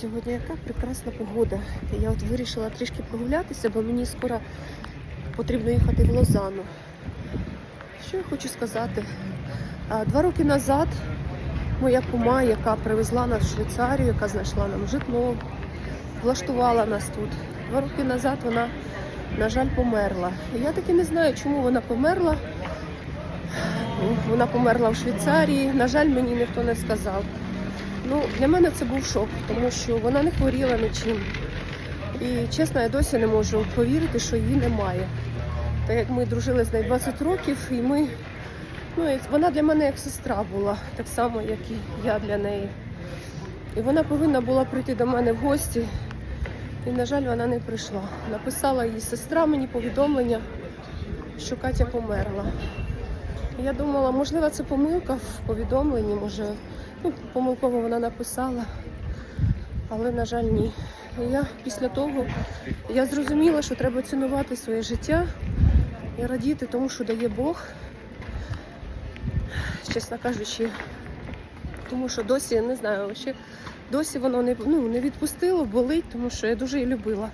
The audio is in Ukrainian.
Сьогодні яка прекрасна погода. Я от вирішила трішки прогулятися, бо мені скоро потрібно їхати в Лозанну. Що я хочу сказати? Два роки назад моя кума, яка привезла нас в Швейцарію, яка знайшла нам житло, влаштувала нас тут. Два роки назад вона, на жаль, померла. Я таки не знаю, чому вона померла. Вона померла в Швейцарії. На жаль, мені ніхто не сказав. Ну, для мене це був шок, тому що вона не хворіла нічим. І чесно, я досі не можу повірити, що її немає. Так як ми дружили з нею 20 років, і ми, ну, і вона для мене як сестра була, так само, як і я для неї. І вона повинна була прийти до мене в гості. І, на жаль, вона не прийшла. Написала її сестра мені повідомлення, що Катя померла. І Я думала, можливо, це помилка в повідомленні, може, ну, помилково вона написала, але, на жаль, ні. Я після того я зрозуміла, що треба цінувати своє життя і радіти тому, що дає Бог. Чесно кажучи, тому що досі не знаю, ще досі воно не, ну, не відпустило, болить, тому що я дуже її любила.